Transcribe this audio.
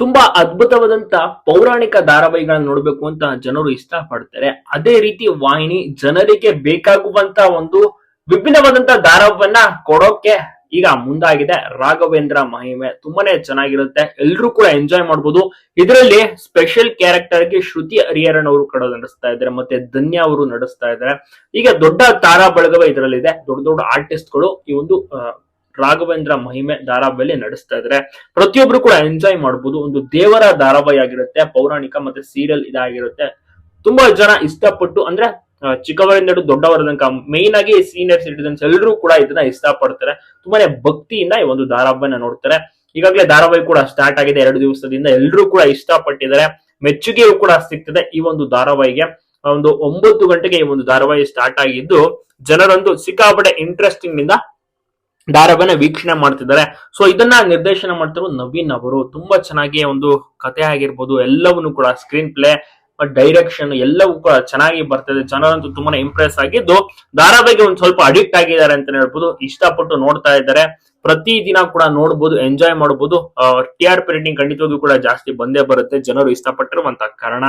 ತುಂಬಾ ಅದ್ಭುತವಾದಂತ ಪೌರಾಣಿಕ ಧಾರಾವಾಹಿಗಳನ್ನ ನೋಡ್ಬೇಕು ಅಂತ ಜನರು ಇಷ್ಟಪಡ್ತಾರೆ. ಅದೇ ರೀತಿ ವಾಹಿನಿ ಜನರಿಗೆ ಬೇಕಾಗುವಂತ ಒಂದು ವಿಭಿನ್ನವಾದಂತ ಧಾರಾವನ್ನ ಕೊಡೋಕೆ ಈಗ ಮುಂದಾಗಿದೆ. ರಾಘವೇಂದ್ರ ಮಹಿಮೆ ತುಂಬಾನೇ ಚೆನ್ನಾಗಿರುತ್ತೆ. ಎಲ್ರೂ ಕೂಡ ಎಂಜಾಯ್ ಮಾಡ್ಬೋದು. ಇದರಲ್ಲಿ ಸ್ಪೆಷಲ್ ಕ್ಯಾರೆಕ್ಟರ್ಗೆ ಶ್ರುತಿ ಹರಿಹರನ್ ಅವರು ಕೂಡ ನಡೆಸ್ತಾ ಇದ್ದಾರೆ. ಮತ್ತೆ ಧನ್ಯಾ ಅವರು ನಡೆಸ್ತಾ ಇದ್ದಾರೆ. ಈಗ ದೊಡ್ಡ ತಾರಾ ಬಳಗವೇ ಇದರಲ್ಲಿದೆ. ದೊಡ್ಡ ದೊಡ್ಡ ಆರ್ಟಿಸ್ಟ್ಗಳು ಈ ಒಂದು ರಾಘವೇಂದ್ರ ಮಹಿಮೆ ಧಾರಾವಾಹಿಯಲ್ಲಿ ನಡೆಸ್ತಾ ಇದ್ರೆ. ಪ್ರತಿಯೊಬ್ರು ಕೂಡ ಎಂಜಾಯ್ ಮಾಡಬಹುದು ಒಂದು ದೇವರ ಧಾರಾವಾಹಿ ಆಗಿರುತ್ತೆ, ಪೌರಾಣಿಕ ಮತ್ತೆ ಸೀರಿಯಲ್ ಇದಾಗಿರುತ್ತೆ. ತುಂಬಾ ಜನ ಇಷ್ಟಪಟ್ಟು ಅಂದ್ರೆ ಚಿಕ್ಕವರಿಂದ ದೊಡ್ಡವರ ತನಕ ಮೇನ್ ಆಗಿ ಸೀನಿಯರ್ ಸಿಟಿಸನ್ಸ್ ಎಲ್ಲರೂ ಕೂಡ ಇದನ್ನ ಇಷ್ಟಪಡ್ತಾರೆ. ತುಂಬಾನೇ ಭಕ್ತಿಯಿಂದ ಈ ಒಂದು ಧಾರಾವಾಹಿನ ನೋಡ್ತಾರೆ. ಈಗಾಗಲೇ ಧಾರಾವಾಹಿ ಕೂಡ ಸ್ಟಾರ್ಟ್ ಆಗಿದೆ ಎರಡು ದಿವಸದಿಂದ. ಎಲ್ಲರೂ ಕೂಡ ಇಷ್ಟಪಟ್ಟಿದ್ದಾರೆ. ಮೆಚ್ಚುಗೆಯೂ ಕೂಡ ಸಿಗ್ತದೆ ಈ ಒಂದು ಧಾರಾವಾಹಿಗೆ. ಒಂದು ಒಂಬತ್ತು ಗಂಟೆಗೆ ಈ ಒಂದು ಧಾರಾವಾಹಿ ಸ್ಟಾರ್ಟ್ ಆಗಿದ್ದು ಜನರೊಂದು ಸಿಕ್ಕಾಪಟ್ಟೆ ಇಂಟ್ರೆಸ್ಟಿಂಗ್ನಿಂದ ಧಾರಾವಾಹಿನ ವೀಕ್ಷಣೆ ಮಾಡ್ತಿದ್ದಾರೆ. ಸೊ ಇದನ್ನ ನಿರ್ದೇಶನ ಮಾಡ್ತಿರೋ ನವೀನ್ ಅವರು ತುಂಬಾ ಚೆನ್ನಾಗಿ ಒಂದು ಕತೆ ಆಗಿರ್ಬೋದು, ಎಲ್ಲವನ್ನು ಕೂಡ ಸ್ಕ್ರೀನ್ ಪ್ಲೇ ಡೈರೆಕ್ಷನ್ ಎಲ್ಲವೂ ಕೂಡ ಚೆನ್ನಾಗಿ ಬರ್ತದೆ. ಜನರಂತೂ ತುಂಬಾ ಇಂಪ್ರೆಸ್ ಆಗಿದ್ದು ಧಾರಾವಾಹಿಗೆ ಒಂದ್ ಸ್ವಲ್ಪ ಅಡಿಕ್ಟ್ ಆಗಿದ್ದಾರೆ ಅಂತ ಹೇಳ್ಬೋದು. ಇಷ್ಟಪಟ್ಟು ನೋಡ್ತಾ ಇದ್ದಾರೆ. ಪ್ರತಿ ದಿನ ಕೂಡ ನೋಡ್ಬೋದು ಎಂಜಾಯ್ ಮಾಡಬಹುದು ಟಿ ಆರ್ ಪಿ ರೇಟಿಂಗ್ ಖಂಡಿತವಾಗ್ಲೂ ಕೂಡ ಜಾಸ್ತಿ ಬಂದೇ ಬರುತ್ತೆ. ಜನರು ಇಷ್ಟಪಟ್ಟಿರುವಂತ ಕಾರಣ.